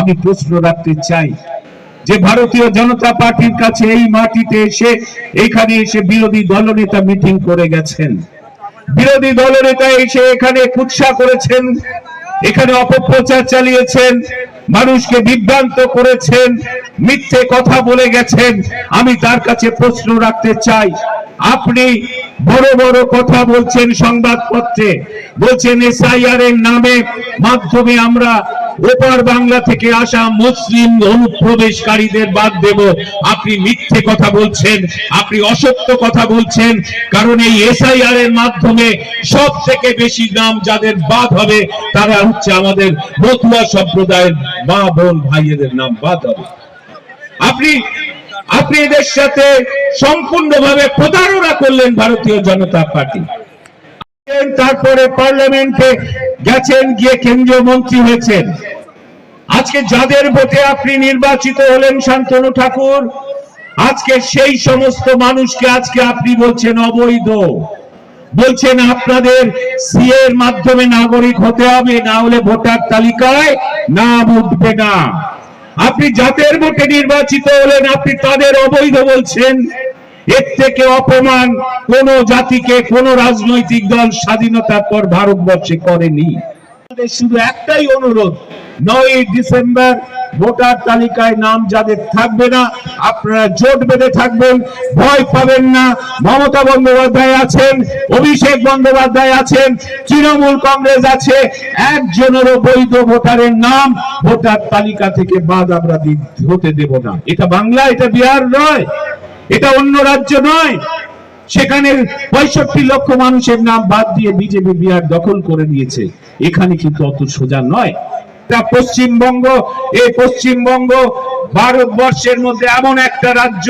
আমি প্রশ্ন রাখতে চাই যে ভারতীয় জনতা পার্টির কাছে এই মাটিতে এসে এখানে এসে বিরোধী দলনেতা মিটিং করে গেছেন। বিরোধী দলনেতা এসে এখানে কুৎসা করেছেন, এখানে অপপ্রচার চালিয়েছেন, মানুষকে বিভ্রান্ত করেছেন, মিথ্যে কথা বলে গেছেন। আমি তার কাছে প্রশ্ন রাখতে চাই, আপনি বড় বড় কথা বলছেন সংবাদপত্রে, বলছেন এসআইআর এর নামে মাধ্যমে আমরা ওপার বাংলা থেকে আসা মুসলিম অনুপ্রবেশকারীদের বাদ দেব। আপনি মিথ্যে কথা বলছেন, আপনি অসত্য কথা বলছেন, কারণ এই এসআইআর এর মাধ্যমে সব থেকে বেশি নাম যাদের বাদ হবে, তারা হচ্ছে আমাদের মতুয়া সম্প্রদায়ের মা, বোন, ভাইয়েদের নাম বাদ হবে। আপনি আপনি এদের সাথে সম্পূর্ণভাবে প্রতারণা করলেন ভারতীয় জনতা পার্টি। তারপরে পার্লামেন্টে গেছেন, গিয়ে কেন্দ্রীয় মন্ত্রী হয়েছেন। আজকে যাদের ভোটে আপনি নির্বাচিত হলেন, শান্তনু ঠাকুর, আজকে সেই সমস্ত মানুষকে আজকে আপনি বলছেন অবৈধ। বলছেন আপনাদের সি এর মাধ্যমে নাগরিক হতে হবে, না হলে ভোটার তালিকায় নাম উঠবে না। আপনি যাদের ভোটে নির্বাচিত হলেন, আপনি তাদের অবৈধ বলছেন। এর থেকে অপমান কোন জাতিকে, কোন রাজনৈতিক দল স্বাধীনতার পর ভারতবর্ষে করেনি। শুধু একটাই অনুরোধ, নয় ডিসেম্বর ভোটার তালিকায় নাম যাদের থাকবে না, আপনারা জোট বেঁধে থাকবেন, ভয় পাবেন না। মমতা বন্দ্যোপাধ্যায় আছেন, অভিষেক বন্দ্যোপাধ্যায় আছেন, তৃণমূল কংগ্রেস আছে, একজনেরও বৈধ ভোটারের নাম ভোটার তালিকা থেকে বাদ আমরা হতে দেব না। এটা বাংলা, এটা বিহার নয়। এটা অন্য রাজ্য নয়। সেখানে পঁয়ষট্টি লক্ষ মানুষের নাম বাদ দিয়ে বিজেপি বিহার দখল করে নিয়েছে। এখানে কিন্তু অত সোজা নয়। তা পশ্চিমবঙ্গ এই পশ্চিমবঙ্গ ভারতবর্ষের মধ্যে এমন একটা রাজ্য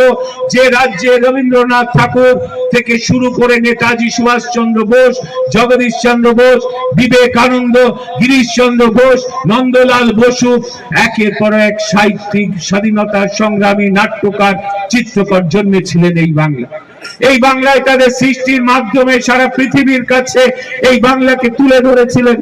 যে রাজ্যে রবীন্দ্রনাথ ঠাকুর থেকে শুরু করে নেতাজি সুভাষচন্দ্র বোস জগদীশ চন্দ্র বোস, বিবেকানন্দ, গিরিশচন্দ্র ঘোষ নন্দলাল বসু, একের পর এক সাহিত্যিক স্বাধীনতার সংগ্রামী নাট্যকার, চিত্রকর জন্মেছিলেন এই বাংলা এই বাংলায় তাদের সৃষ্টির মাধ্যমে সারা পৃথিবীর কাছে এই বাংলাকে তুলে ধরেছিলেন।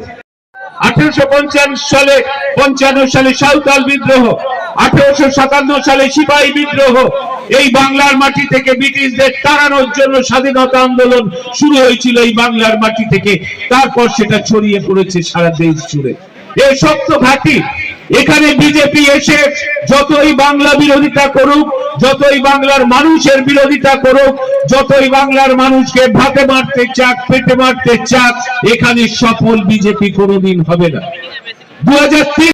তাড়ানোর জন্য স্বাধীনতা আন্দোলন শুরু হয়েছিল এই বাংলার মাটি থেকে। তারপর সেটা ছড়িয়ে পড়েছে সারা দেশ জুড়ে। এই শক্ত ঘাঁটি, এখানে বিজেপি এসে যতই বাংলা বিরোধিতা করুক যতই বাংলার মানুষের বিরোধিতা করুক, যতই বাংলার মানুষকে ভাতে মারতে চাক, পেটে মারতে চাক, এখানে সফল বিজেপি কোনোদিন হবে না। দু হাজার তিন